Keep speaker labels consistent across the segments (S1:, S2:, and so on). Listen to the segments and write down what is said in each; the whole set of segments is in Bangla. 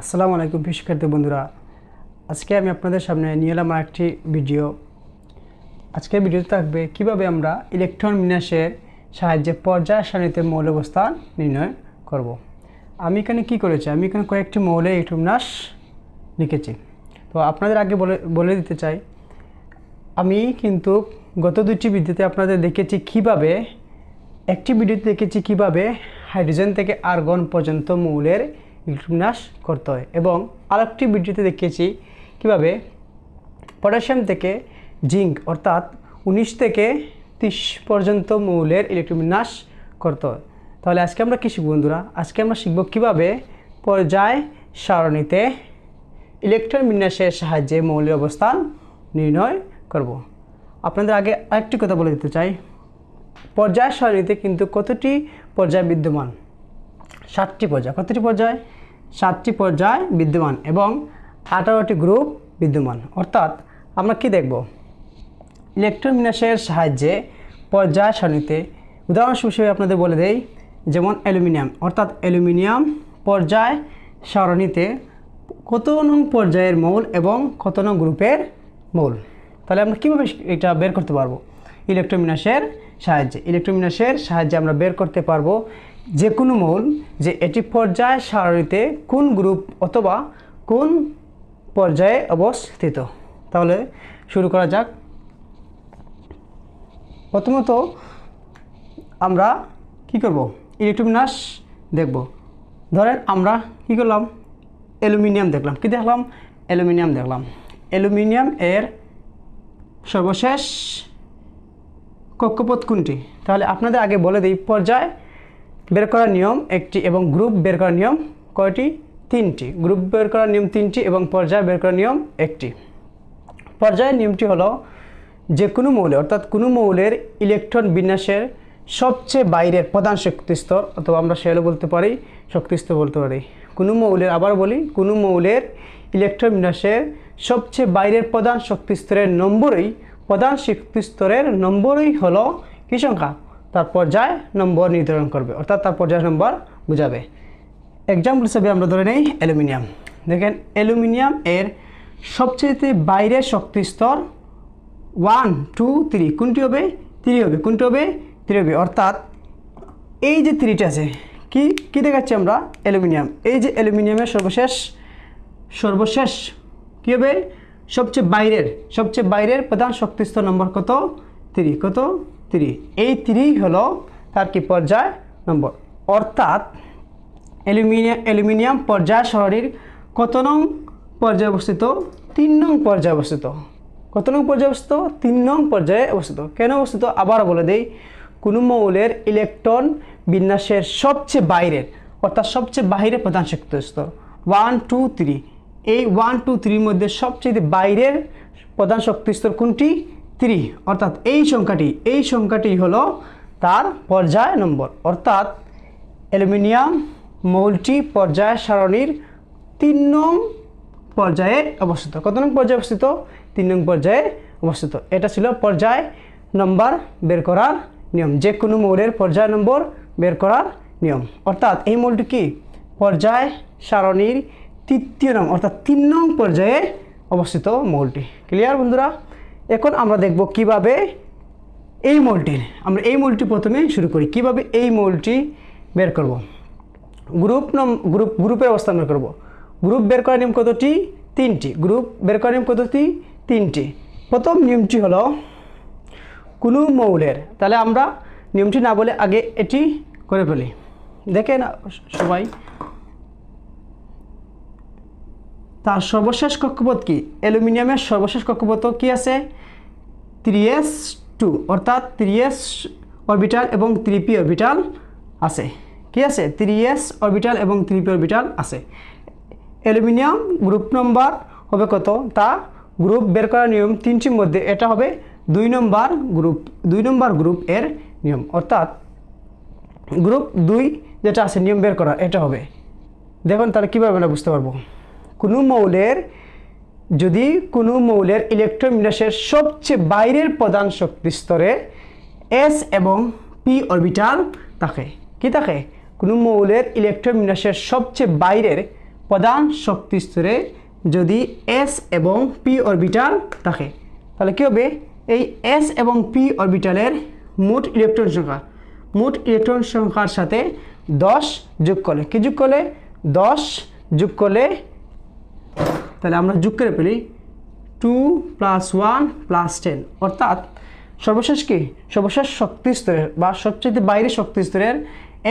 S1: আসসালামু আলাইকুম শিক্ষার্থী বন্ধুরা। আজকে আমি আপনাদের সামনে নিয়ে এলাম একটি ভিডিও। আজকের ভিডিওতে থাকবে কীভাবে আমরা ইলেকট্রন বিন্যাসের সাহায্যে পর্যায় সারণীতে মৌল অবস্থান নির্ণয় করব। আমি এখানে কি করেছি? আমি এখানে কয়েকটি মৌলের ইলেকট্রন বিন্যাস লিখেছি। তো আপনাদের আগে বলে বলে দিতে চাই, আমি কিন্তু গত দুটি ভিডিওতে আপনাদের দেখেছি কীভাবে, একটি ভিডিওতে দেখেছি কীভাবে হাইড্রোজেন থেকে আর্গন পর্যন্ত মৌলের ইলেকট্রোবিন্যাস করতে হয়। এবং আরেকটি ভিডিওতে দেখিয়েছি কীভাবে পটাশিয়াম থেকে জিঙ্ক অর্থাৎ উনিশ থেকে তিরিশ পর্যন্ত মৌলের ইলেকট্রোবিন্যাস করতে হয়। তাহলে আজকে আমরা কী শিখব বন্ধুরা? আজকে আমরা শিখব কীভাবে পর্যায় সারণীতে ইলেকট্রন বিন্যাসের সাহায্যে মৌলের অবস্থান নির্ণয় করব। আপনাদের আগে আরেকটি কথা বলে দিতে চাই। পর্যায় সারণীতে কিন্তু কতটি পর্যায় বিদ্যমান? সাতটি পর্যায়। কতটি পর্যায়? সাতটি পর্যায় বিদ্যমান এবং আঠারোটি গ্রুপ বিদ্যমান। অর্থাৎ আমরা কি দেখব? ইলেকট্রন বিন্যাসের সাহায্যে পর্যায় সারণীতে উদাহরণস্বরূপ হিসেবে আপনাদের বলে দেই, যেমন অ্যালুমিনিয়াম। অর্থাৎ অ্যালুমিনিয়াম পর্যায় সারণীতে কত নং পর্যায়ের মৌল এবং কত নং গ্রুপের মৌল? তাহলে আমরা কীভাবে এটা বের করতে পারব? ইলেকট্রোমিনাসের সাহায্যে। ইলেকট্রোমিনাসের সাহায্যে আমরা বের করতে পারব যে কোনো মৌল যে এটি পর্যায় সারণীতে কোন গ্রুপ অথবা কোন পর্যায়ে অবস্থিত? তাহলে শুরু করা যাক। প্রথমত আমরা কি করব? ইলেকট্রোমিনাস দেখব। ধরেন আমরা কি করলাম? অ্যালুমিনিয়াম দেখলাম। কি দেখলাম? অ্যালুমিনিয়াম দেখলাম। অ্যালুমিনিয়াম এর সর্বশেষ কক্ষপথ কোনটি? তাহলে আপনাদের আগে বলে দিই, পর্যায় বের করার নিয়ম একটি এবং গ্রুপ বের করার নিয়ম কয়টি? তিনটি। গ্রুপ বের করার নিয়ম তিনটি এবং পর্যায় বের করার নিয়ম একটি। পর্যায়ের নিয়মটি হলো যে কোনো মৌলে, অর্থাৎ কোনো মৌলের ইলেকট্রন বিন্যাসের সবচেয়ে বাইরের প্রধান শক্তিস্তর, অথবা আমরা সেগুলো বলতে পারি, শক্তিস্তর বলতে পারি। কোনো মৌলের আবার বলি, কোনো মৌলের ইলেকট্রন বিন্যাসের সবচেয়ে বাইরের প্রধান শক্তিস্তরের নম্বরই, প্রধান শক্তিস্তরের নম্বরই হলো কী সংখ্যা? তার পর্যায় নম্বর নির্ধারণ করবে, অর্থাৎ তার পর্যায় নম্বর বোঝাবে। এক্সাম্পল হিসেবে আমরা ধরে নেই, অ্যালুমিনিয়াম। দেখেন, অ্যালুমিনিয়াম এর সবচেয়ে বাইরের শক্তিস্তর ওয়ান টু থ্রি কোনটি হবে? থ্রি হবে। কোনটি হবে? থ্রি হবে। অর্থাৎ এই যে থ্রিটা আছে, কি কি দেখাচ্ছি আমরা? অ্যালুমিনিয়াম। এই যে অ্যালুমিনিয়ামের সর্বশেষ সর্বশেষ কী হবে? সবচেয়ে বাইরের সবচেয়ে বাইরের প্রধান শক্তিস্তর নম্বর কত? থ্রি কত? থ্রি এই থ্রি হলো তার কি পর্যায় নম্বর? অর্থাৎ অ্যালুমিনিয়াম অ্যালুমিনিয়াম পর্যায় শহরের কত নং পর্যায়ে অবস্থিত? তিন নং পর্যায়ে অবস্থিত। কত নং পর্যায়ে অবস্থিত? তিন নং পর্যায়ে অবস্থিত। কেন অবস্থিত? আবার বলে দেই, কোনো মৌলের ইলেকট্রন বিন্যাসের সবচেয়ে বাইরের, অর্থাৎ সবচেয়ে বাইরের প্রধান শক্তি স্তর ওয়ান, টু, থ্রি। এই ওয়ান, টু, থ্রির মধ্যে সবচেয়ে বাইরের প্রধান শক্তি স্তর কোনটি? থ্রি অর্থাৎ এই সংখ্যাটি এই সংখ্যাটি হলো তার পর্যায় নম্বর। অর্থাৎ অ্যালুমিনিয়াম মৌলটি পর্যায় সারণীর তিন নং পর্যায়ে অবস্থিত। কত নং পর্যায়ে অবস্থিত? তিন নং পর্যায়ে অবস্থিত। এটা ছিল পর্যায় নম্বর বের করার নিয়ম। যে কোনো মৌলের পর্যায় নম্বর বের করার নিয়ম। অর্থাৎ এই মৌলটি কি? পর্যায় সারণীর তৃতীয় নং, অর্থাৎ তিন নং পর্যায়ে অবস্থিত মৌলটি। ক্লিয়ার বন্ধুরা? এখন আমরা দেখব কীভাবে এই মৌলটির আমরা এই মৌলটি প্রথমে শুরু করি। কীভাবে এই মৌলটি বের করব? গ্রুপ নম, গ্রুপ, গ্রুপের অবস্থান বের করব। গ্রুপ বের করার নিয়ম কতটি? তিনটি। গ্রুপ বের করার নিয়ম কতটি? তিনটি। প্রথম নিয়মটি হলো কোনো মৌলের, তাহলে আমরা নিয়মটি না বলে আগে এটি করে ফেলি। দেখেন সবাই। তার সর্বশেষ কক্ষপথ কি? অ্যালুমিনিয়ামের সর্বশেষ কক্ষপথ কি আছে? থ্রি এস টু, অর্থাৎ থ্রি অরবিটাল এবং থ্রি পি অরবিটাল আছে। কি আছে? থ্রি অরবিটাল এবং থ্রি পি অরবিটাল আছে। অ্যালুমিনিয়াম গ্রুপ নম্বর হবে কত? তা গ্রুপ বের করার নিয়ম তিনটির মধ্যে, এটা হবে দুই নম্বর গ্রুপ, দুই নম্বর গ্রুপ এর নিয়ম। অর্থাৎ গ্রুপ দুই যেটা আছে, নিয়ম বের করা, এটা হবে। দেখুন তাহলে কীভাবে আমরা বুঝতে পারব? কোনো মৌলের যদি কোনো মৌলের ইলেকট্রন বিন্যাসের সবচেয়ে বাইরের প্রধান শক্তি স্তরে এস এবং পি অরবিটাল থাকে। কি থাকে? কোনো মৌলের ইলেকট্রন বিন্যাসের সবচেয়ে বাইরের প্রধান শক্তি স্তরে যদি এস এবং পি অরবিটাল থাকে। তাহলে কী হবে? এই এস এবং পি অরবিটালের মোট ইলেকট্রন সংখ্যা। মোট ইলেকট্রন সংখ্যার সাথে দশ যোগ করলে কী যোগ করলে? দশ যোগ করলে তাহলে আমরা যোগ করে ফেলি two plus one plus ten অর্থাৎ সর্বশেষ কি? সর্বশেষ শক্তি স্তরের বা সবচেয়ে বাইরে শক্তি স্তরের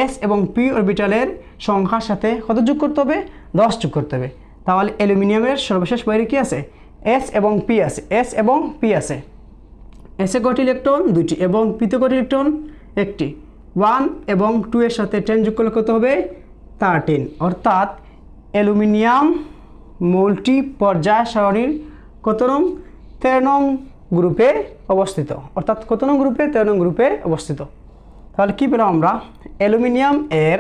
S1: এস এবং পি অরবিটালের সংখ্যার সাথে কত যোগ করতে হবে? দশ যোগ করতে হবে। তাহলে অ্যালুমিনিয়ামের সর্বশেষ বাইরে কি আছে? এস এবং পি আছে। এস এবং পি আছে। এসে কটি ইলেকট্রন দুটি এবং পিতে কটি ইলেকট্রন একটি। ওয়ান এবং টু এর সাথে টেন যোগ করলে কত হবে? থার্টিন অর্থাৎ অ্যালুমিনিয়াম মল্টি পর্যায় সারণীর কত নং তেরো নং গ্রুপে অবস্থিত। অর্থাৎ কত নং গ্রুপে? তেরো নং গ্রুপে অবস্থিত। তাহলে কী পেলাম আমরা? অ্যালুমিনিয়াম এর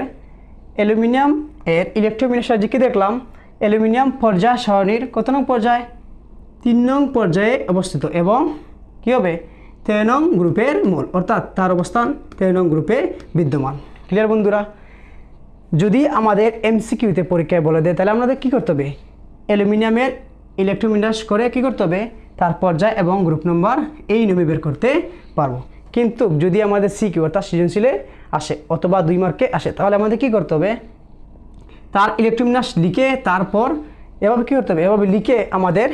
S1: অ্যালুমিনিয়াম এর ইলেকট্রোমিনের সাহায্যে কী দেখলাম? অ্যালুমিনিয়াম পর্যায় সারণীর কত নং পর্যায়? তিন নং পর্যায়ে অবস্থিত এবং কী হবে? তেরো নং গ্রুপের মূল। অর্থাৎ তার অবস্থান তেরো নং গ্রুপে বিদ্যমান। ক্লিয়ার বন্ধুরা? যদি আমাদের এমসিকিউতে পরীক্ষায় বলে দেয়, তাহলে আমাদের কী করতে হবে? অ্যালুমিনিয়ামের ইলেকট্রোমিনাস করে কী করতে হবে? তার পর্যায় এবং গ্রুপ নম্বর এই নিয়মে বের করতে পারব। কিন্তু যদি আমাদের সিকিউ অর্থাৎ সৃজনশীলে আসে অথবা দুই মার্কে আসে, তাহলে আমাদের কী করতে হবে? তার ইলেকট্রোমিনাস লিখে তারপর এভাবে কী করতে হবে? এভাবে লিখে আমাদের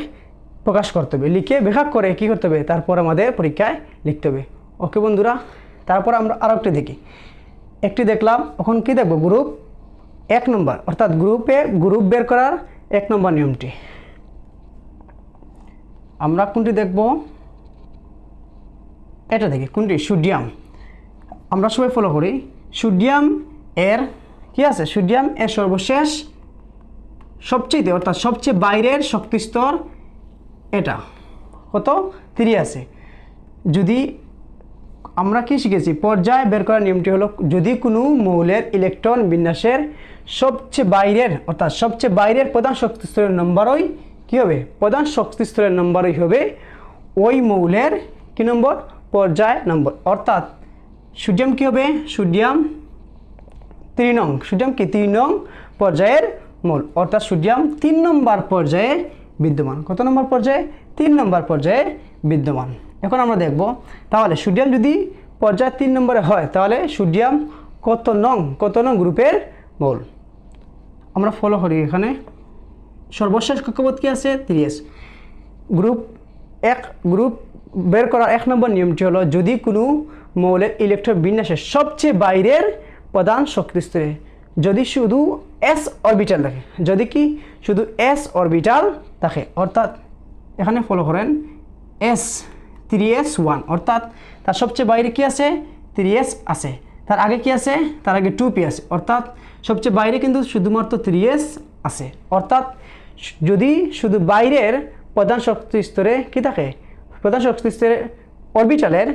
S1: প্রকাশ করতে হবে। লিখে ব্যাখ্যা করে কী করতে হবে? তারপর আমাদের পরীক্ষায় লিখতে হবে। ওকে বন্ধুরা, তারপর আমরা আরও একটি দেখি। একটি দেখলাম, এখন কি দেখব? গ্রুপ এক নম্বর, অর্থাৎ গ্রুপে গ্রুপ বের করার এক নম্বর নিয়মটি। আমরা কোনটি দেখব? এটা দেখি, কোনটি? সোডিয়াম। আমরা সবাই ফলো করি। সোডিয়াম এর কি আছে? সোডিয়াম এর সর্বশেষ সবচেয়ে, অর্থাৎ সবচেয়ে বাইরের শক্তি স্তর এটা। কত? থ্রি আছে। যদি আমরা কি শিখেছি? পর্যায় বের করার নিয়মটি হলো, যদি কোনো মৌলের ইলেকট্রন বিন্যাসের সবচেয়ে বাইরের, অর্থাৎ সবচেয়ে বাইরের প্রধান শক্তি স্তরের নম্বরই কী হবে? প্রধান শক্তি স্তরের নম্বরই হবে ওই মৌলের কি নম্বর পর্যায় নম্বর অর্থাৎ সোডিয়াম কী হবে? সোডিয়াম নং। সোডিয়াম কি? নং পর্যায়ের মূল। অর্থাৎ সোডিয়াম তিন নম্বর পর্যায়ে বিদ্যমান। কত নম্বর পর্যায়ে? তিন নম্বর পর্যায়ে বিদ্যমান। এখন আমরা দেখব, তাহলে সোডিয়াম যদি পর্যায় তিন নম্বরে হয়, তাহলে সোডিয়াম কত নং কত নং গ্রুপের মূল? আমরা ফলো করি এখানে। সর্বশেষ কক্ষপথ কি আছে? তিরিশ। গ্রুপ এক, গ্রুপ বের করার এক নম্বর নিয়মটি হলো, যদি কোনো মৌলের ইলেকট্রন বিন্যাসের সবচেয়ে বাইরের প্রধান শক্তি স্তরে, যদি শুধু এস অরবিটাল থাকে, যদি কি শুধু এস অরবিটাল থাকে, অর্থাৎ এখানে ফলো করেন এস থ্রি এস ওয়ান অর্থাৎ তার সবচেয়ে বাইরে কি আছে? থ্রি এস আছে। তার আগে কি আছে? তার আগে টু পি আছে। অর্থাৎ সবচেয়ে বাইরে কিন্তু শুধুমাত্র থ্রি এস আছে। অর্থাৎ যদি শুধু বাইরের প্রধান শক্তি স্তরে কি থাকে? প্রধান শক্তি স্তরে অরবিটালের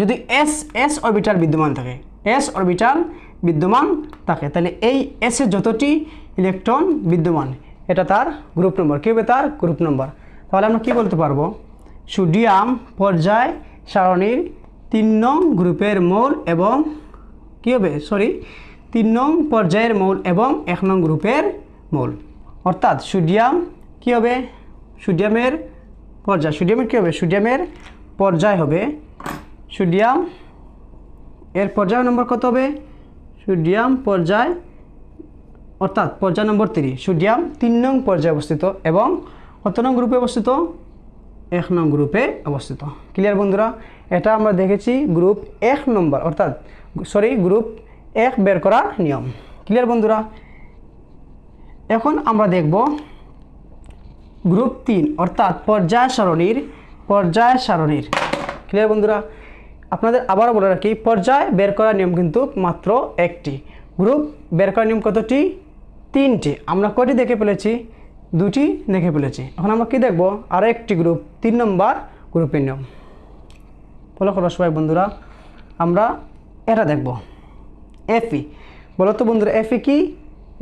S1: যদি এস এস অরবিটাল বিদ্যমান থাকে। এস অরবিটাল বিদ্যমান থাকে। তাহলে এই এসের যতটি ইলেকট্রন বিদ্যমান, এটা তার গ্রুপ নম্বর কী হবে তার গ্রুপ নম্বর তাহলে আমরা কী বলতে পারব? সোডিয়াম পর্যায় সারণীর তিন নং গ্রুপের মৌল এবং কী হবে? সরি তিন নং পর্যায়ের মৌল এবং এক নং গ্রুপের মৌল। অর্থাৎ সোডিয়াম কী হবে? সোডিয়ামের পর্যায়। সোডিয়ামের কী হবে? সোডিয়ামের পর্যায় হবে। সোডিয়াম এর পর্যায় নম্বর কত হবে? সোডিয়াম পর্যায়, অর্থাৎ পর্যায় নম্বর থ্রি সোডিয়াম তিন নং পর্যায়ে অবস্থিত এবং কত নং গ্রুপে অবস্থিত? এক নং গ্রুপে অবস্থিত। ক্লিয়ার বন্ধুরা? এটা আমরা দেখেছি গ্রুপ এক নম্বর, অর্থাৎ সরি গ্রুপ এক বের করার নিয়ম। ক্লিয়ার বন্ধুরা? এখন আমরা দেখব গ্রুপ তিন, অর্থাৎ পর্যায় সারণীর পর্যায় সারণীর। ক্লিয়ার বন্ধুরা? আপনাদের আবারও বলে রাখি, পর্যায় বের করার নিয়ম কিন্তু মাত্র একটি। গ্রুপ বের করার নিয়ম কতটি? তিনটি। আমরা কটি দেখে ফেলেছি? দুটি দেখে ফেলেছি। এখন আমরা কি দেখব? আরও একটি গ্রুপ তিন নম্বর গ্রুপের নিয়ম। ফলো করো সবাই বন্ধুরা, আমরা এটা দেখব। এফি বলো তো বন্ধুরা এফি কি?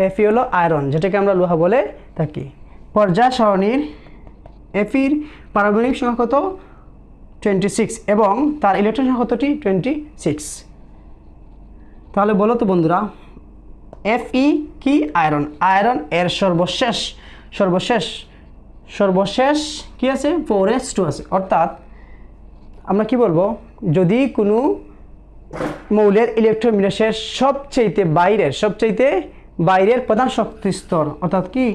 S1: এফি হলো আয়রন যেটাকে আমরা লোহা বলে থাকি। পর্যায় সারণীর এফির পারমাণবিক সংখ্যা কত? টোয়েন্টি সিক্স এবং তার ইলেকট্রন সংখ্যা কতটি? টোয়েন্টি সিক্স তাহলে বলো তো বন্ধুরা এফ ই কি? আয়রন আয়রন এর সর্বশেষ সর্বশেষ সর্বশেষ কি আছে? ফোর এস টু আছে। অর্থাৎ আমরা কি বলব? যদি কোনো মৌলের ইলেকট্রোমিলেসের সবচেয়েতে বাইরের সবচেয়েতে বাইরের প্রধান শক্তি স্তর, অর্থাৎ কি?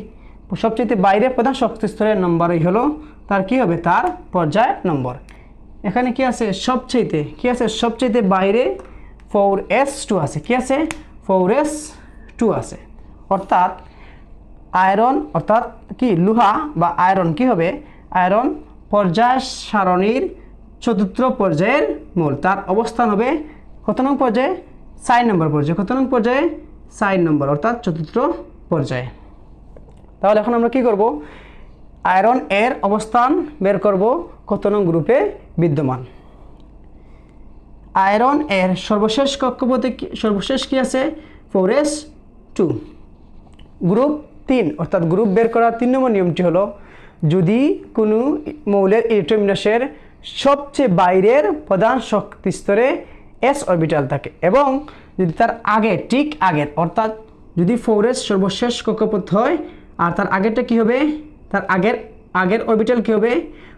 S1: সবচেয়েতে বাইরের প্রধান শক্তি স্তরের নম্বরই হলো তার কি হবে? তার পর্যায় নম্বর এখানে কি আছে? সবচেয়েতে কি আছে? সবচেয়েতে বাইরে ফোর এস টু আছে। কি আছে? ফোর এস টু আছে। অর্থাৎ আয়রন, অর্থাৎ কি? লোহা বা আয়রন কি হবে? আয়রন পর্যায় সারণীর চতুর্থ পর্যায়ের মূল। তার অবস্থান হবে কত নং পর্যায়ে? চার নম্বর পর্যায়ে। কত নং পর্যায়ে? চার নম্বর, অর্থাৎ চতুর্থ পর্যায়ে। তাহলে এখন আমরা কি করব? আয়রন এর অবস্থান বের করব কত নং গ্রুপে বিদ্যমান। আয়রন এর সর্বশেষ কক্ষপথে সর্বশেষ কি আছে? Four S two. গ্রুপ তিন, অর্থাৎ গ্রুপ বের করার তিন নম্বর নিয়মটি হলো, যদি কোনো মৌলের ইলেকট্রোমিনাসের সবচেয়ে বাইরের প্রধান শক্তি স্তরে এস অরবিটাল থাকে এবং যদি তার আগে ঠিক আগের অর্থাৎ যদি ফোর এস সর্বশেষ কক্ষপথ হয়, আর তার আগেরটা কি হবে? তার আগের আগের অরবিটাল কি হবে?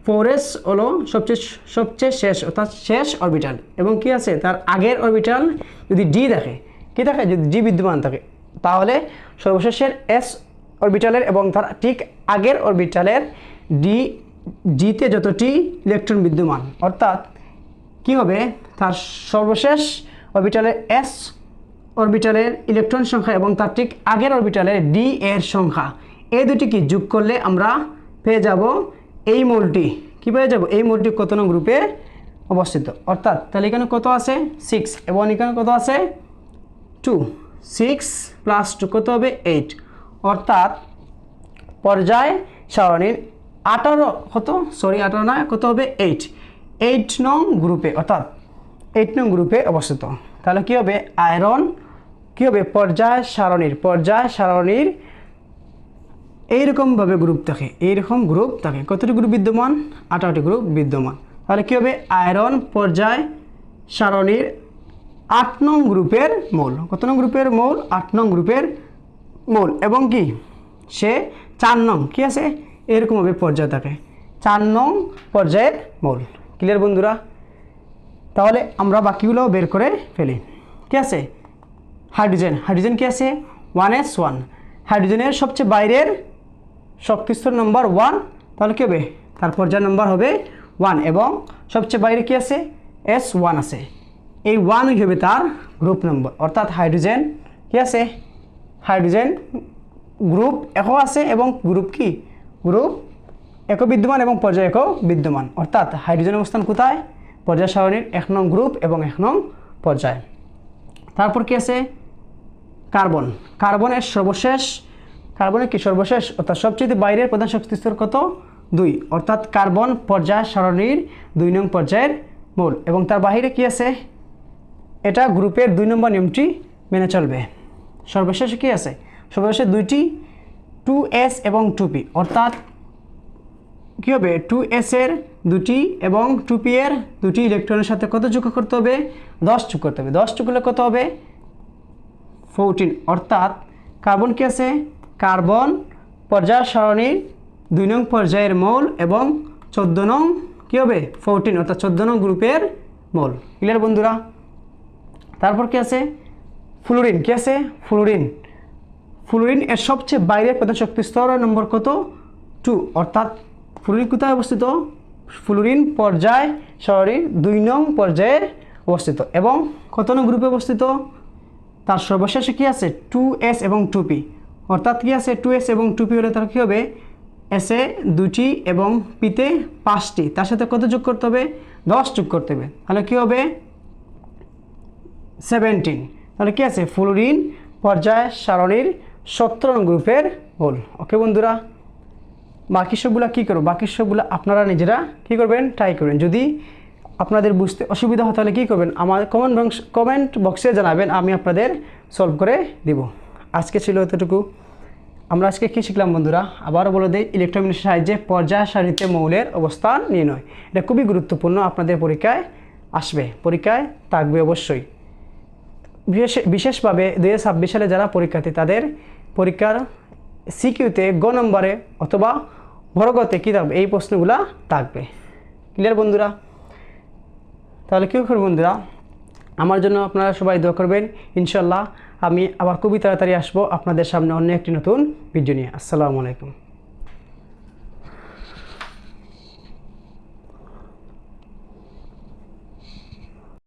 S1: ফোর এস হলো সবচেয়ে সবচেয়ে শেষ, অর্থাৎ শেষ অরবিটাল এবং কি আছে? তার আগের অরবিটাল যদি ডি থাকে কি থাকে যদি ডি বিদ্যমান থাকে, তাহলে সর্বশেষের এস অরবিটালের এবং তার ঠিক আগের অরবিটালের ডি ডিতে যতটি ইলেকট্রন বিদ্যমান, অর্থাৎ কি হবে? তার সর্বশেষ অরবিটালের এস অরবিটালের ইলেকট্রন সংখ্যা এবং তার ঠিক আগের অরবিটালের ডি এর সংখ্যা। এই দুটিকে যোগ করলে আমরা পেয়ে যাব এই মৌলটি। কি পেয়ে যাব? এই মৌলটি কত নং গ্রুপে অবস্থিত? অর্থাৎ তাহলে এখানে কত আছে? সিক্স এবং এখানে কত আছে? টু সিক্স প্লাস টু কত হবে? এইট অর্থাৎ পর্যায় সারণীর আঠারো কত? সরি আঠারো নয়, কত হবে? এইট এইট নং গ্রুপে, অর্থাৎ এইট নং গ্রুপে অবস্থিত। তাহলে কী হবে? আয়রন কী হবে? পর্যায় সারণীর পর্যায় সারণীর এইরকমভাবে গ্রুপ থাকে, এইরকম গ্রুপ থাকে। কতটি গ্রুপ বিদ্যমান? আঠারোটি গ্রুপ বিদ্যমান। তাহলে কী হবে? আয়রন পর্যায় সারণীর আট নং গ্রুপের মৌল। কত নং গ্রুপের মৌল? আট নং গ্রুপের মৌল এবং কি? সে চার নং। কি আছে? এরকমভাবে পর্যায় থাকে চার নং পর্যায়ের মৌল। ক্লিয়ার বন্ধুরা? তাহলে আমরা বাকিগুলো বের করে ফেলি। কি আছে? হাইড্রোজেন হাইড্রোজেন কি আছে? ওয়ান এস ওয়ান হাইড্রোজেনের সবচেয়ে বাইরের শক্তিস্তর নম্বর ওয়ান তাহলে কী হবে? তার পর্যায় নম্বর হবে ওয়ান এবং সবচেয়ে বাইরে কি আছে? এস ওয়ান আছে। এই ওয়ানই হবে তার গ্রুপ নম্বর অর্থাৎ হাইড্রোজেন কি আছে? হাইড্রোজেন গ্রুপ একও আছে এবং গ্রুপ কি? গ্রুপ এক বিদ্যমান এবং পর্যায় এক বিদ্যমান। অর্থাৎ হাইড্রোজেন অবস্থান কোথায়? পর্যায় সারণীর এক নং গ্রুপ এবং এক নং পর্যায়। তারপর কি আছে? কার্বন। কার্বনের সর্বশেষ, কার্বনের কি সর্বশেষ? অর্থাৎ সবচেয়ে বাইরের প্রধান শক্তি স্তর কত? দুই। অর্থাৎ কার্বন পর্যায় সারণীর দুই নং পর্যায়ের মূল। এবং তার বাহিরে কি আছে? এটা গ্রুপের দুই নম্বর নিয়মটি মেনে চলবে। সর্বশেষে কি আছে? সর্বশেষে দুইটি টু এস এবং টু পি অর্থাৎ কী হবে? টু এস এর দুটি এবং টু পি এর দুটি ইলেকট্রনের সাথে কত যোগ করতে হবে? দশ যোগ করতে হবে। দশ যোগ কত হবে? ফোরটিন অর্থাৎ কার্বন কী আছে? কার্বন পর্যায় সারণীর দুই নং পর্যায়ের মৌল এবং চোদ্দ নং কী হবে? ফোরটিন অর্থাৎ চোদ্দ নং গ্রুপের মৌল। ক্লিয়ার বন্ধুরা? তারপর কী আছে? ফ্লোরিন, কি আছে? ফ্লোরিন। ফ্লোরিন এর সবচেয়ে বাইরের প্রধান শক্তি স্তর নম্বর কত? টু। অর্থাৎ ফ্লোরিন কোথায় অবস্থিত? ফ্লোরিন পর্যায় শহরের দুই নং পর্যায়ে অবস্থিত। এবং কত নং গ্রুপে অবস্থিত? তার সর্বশেষে কি আছে? টু এস এবং টু পি। অর্থাৎ কি আছে? টু এস এবং টু পি হলে তার কী হবে? এসে দুটি এবং পিতে পাঁচটি। তার সাথে কত যোগ করতে হবে? দশ যোগ করতে হবে। তাহলে কী হবে? সেভেন্টিন। তাহলে কি আছে? ফ্লোরিন পর্যায়, সারণীর সত্তর গ্রুপের হোল। ওকে বন্ধুরা, বাকি সবগুলো কী করব বাকি সবগুলো আপনারা নিজেরা কী করবেন? ট্রাই করবেন। যদি আপনাদের বুঝতে অসুবিধা হয়, তাহলে কী করবেন? আমার কমেন্ট বক্স কমেন্ট বক্সে জানাবেন, আমি আপনাদের সলভ করে দিব। আজকে ছিল এতটুকু। আমরা আজকে কী শিখলাম বন্ধুরা? আবারও বলে দিই ইলেকট্রনিক্সের সাহায্যে পর্যায় সারিতে মৌলের অবস্থান নির্ণয়। এটা খুবই গুরুত্বপূর্ণ, আপনাদের পরীক্ষায় আসবে। পরীক্ষায় থাকবে অবশ্যই। বিশেষভাবে দু ছাব্বিশ সালে যারা পরীক্ষার্থী, তাদের পরীক্ষার সিকিউতে গ নম্বরে অথবা ভরগতে কী থাকবে? এই প্রশ্নগুলা থাকবে। ক্লিয়ার বন্ধুরা? তাহলে কী করবেন বন্ধুরা? আমার জন্য আপনারা সবাই দোয়া করবেন। ইনশাল্লাহ আমি আবার খুবই তাড়াতাড়ি আসব আপনাদের সামনে অন্য একটি নতুন ভিডিও নিয়ে। আসসালামু আলাইকুম।